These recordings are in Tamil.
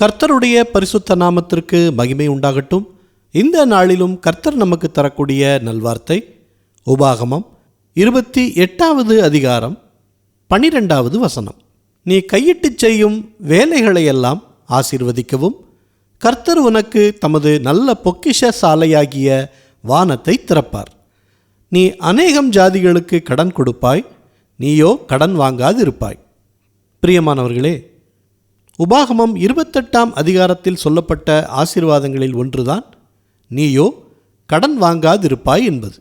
கர்த்தருடைய பரிசுத்த நாமத்திற்கு மகிமை உண்டாகட்டும். இந்த நாளிலும் கர்த்தர் நமக்கு தரக்கூடிய நல்வார்த்தை உபாகமம் இருபத்தி எட்டாவது அதிகாரம் பனிரெண்டாவது வசனம். நீ கையிட்டுச் செய்யும் வேலைகளையெல்லாம் ஆசீர்வதிக்கவும் கர்த்தர் உனக்கு தமது நல்ல பொக்கிஷ சாலையாகிய வானத்தை திறப்பார். நீ அநேகம் ஜாதிகளுக்கு கடன் கொடுப்பாய் நீயோ கடன் வாங்காதிருப்பாய். பிரியமானவர்களே உபாகமம் இருபத்தெட்டாம் அதிகாரத்தில் சொல்லப்பட்ட ஆசீர்வாதங்களில் ஒன்றுதான். நீயோ கடன் வாங்காதிருப்பாய் என்பது.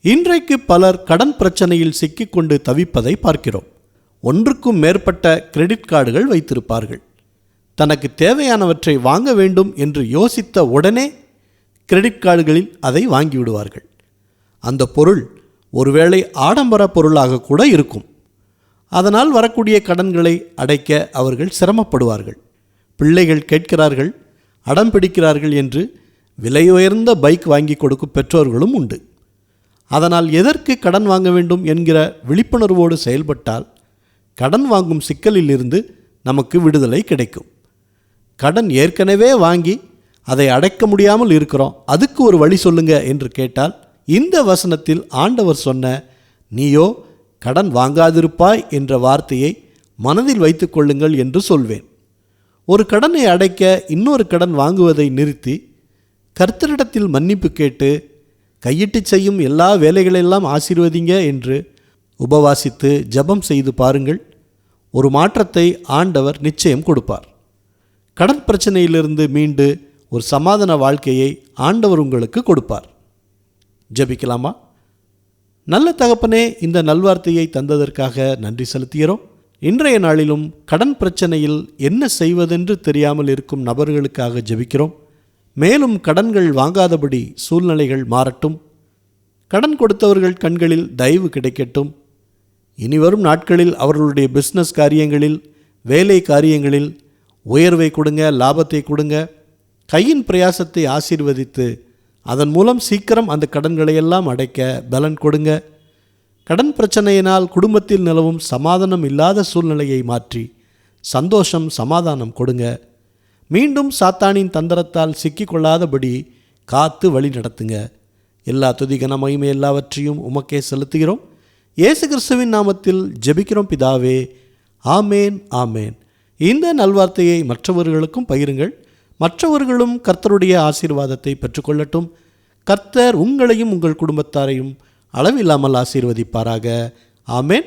இன்றைக்கு பலர் கடன் பிரச்சனையில் சிக்கிக்கொண்டு தவிப்பதை பார்க்கிறோம். ஒன்றுக்கும் மேற்பட்ட கிரெடிட் கார்டுகள் வைத்திருப்பார்கள். தனக்கு தேவையானவற்றை வாங்க வேண்டும் என்று யோசித்த உடனே கிரெடிட் கார்டுகளில் அதை வாங்கிவிடுவார்கள். அந்த பொருள் ஒருவேளை ஆடம்பர பொருளாக கூட இருக்கும். அதனால் வரக்கூடிய கடன்களை அடைக்க அவர்கள் சிரமப்படுவார்கள். பிள்ளைகள் கேட்கிறார்கள் அடம் பிடிக்கிறார்கள் என்று விலையுயர்ந்த பைக் வாங்கி கொடுக்கும் பெற்றோர்களும் உண்டு. அதனால் எதற்கு கடன் வாங்க வேண்டும் என்கிற விழிப்புணர்வோடு செயல்பட்டால் கடன் வாங்கும் சிக்கலில் இருந்து நமக்கு விடுதலை கிடைக்கும். கடன் ஏற்கனவே வாங்கி அதை அடைக்க முடியாமல் இருக்கிறோம் அதுக்கு ஒரு வழி சொல்லுங்க என்று கேட்டால் இந்த வசனத்தில் ஆண்டவர் சொன்ன நீயோ கடன் வாங்காதிருப்பாய் என்ற வார்த்தையை மனதில் வைத்துக் கொள்ளுங்கள் என்று சொல்வேன். ஒரு கடனை அடைக்க இன்னொரு கடன் வாங்குவதை நிறுத்தி கர்த்தரிடத்தில் மன்னிப்பு கேட்டு கையிட்டு செய்யும் எல்லா வேலைகளெல்லாம் ஆசீர்வதிங்க என்று உபவாசித்து ஜெபம் செய்து பாருங்கள். ஒரு மாற்றத்தை ஆண்டவர் நிச்சயம் கொடுப்பார். கடன் பிரச்சனையிலிருந்து மீண்டு ஒரு சமாதான வாழ்க்கையை ஆண்டவர் உங்களுக்கு கொடுப்பார். ஜெபிக்கலாமா? நல்ல தகப்பனே இந்த நல்வார்த்தையை தந்ததற்காக நன்றி செலுத்துகிறோம். இன்றைய நாளிலும் கடன் பிரச்சனையில் என்ன செய்வதென்று தெரியாமல் இருக்கும் நபர்களுக்காக ஜெபிக்கிறோம். மேலும் கடன்கள் வாங்காதபடி சூழ்நிலைகள் மாறட்டும். கடன் கொடுத்தவர்கள் கண்களில் தயவு கிடைக்கட்டும். இனிவரும் நாட்களில் அவர்களுடைய பிஸ்னஸ் காரியங்களில் வேலை காரியங்களில் உயர்வை கொடுங்க லாபத்தை கொடுங்க. கையின் பிரயாசத்தை ஆசீர்வதித்து அதன் மூலம் சீக்கிரம் அந்த கடன்களை எல்லாம் அடைக்க பலன் கொடுங்க. கடன் பிரச்சனையினால் குடும்பத்தில் நிலவும் சமாதானம் இல்லாத சூழ்நிலையை மாற்றி சந்தோஷம் சமாதானம் கொடுங்க. மீண்டும் சாத்தானின் தந்திரத்தால் சிக்கிக்கொள்ளாதபடி காத்து வழி நடத்துங்க. எல்லா துதிகன மகிமை எல்லாவற்றையும் உமக்கே செலுத்துகிறோம். இயேசு கிறிஸ்துவின் நாமத்தில் ஜெபிக்கிறோம் பிதாவே. ஆமேன் ஆமேன். இந்த நல்வார்த்தையை மற்றவர்களுக்கும் பகிருங்கள். மற்றவர்களும் கர்த்தருடைய ஆசீர்வாதத்தை பெற்றுக்கொள்ளட்டும். கர்த்தர் உங்களையும் உங்கள் குடும்பத்தாரையும் அளவில்லாமல் ஆசீர்வதிப்பாராக. ஆமேன்.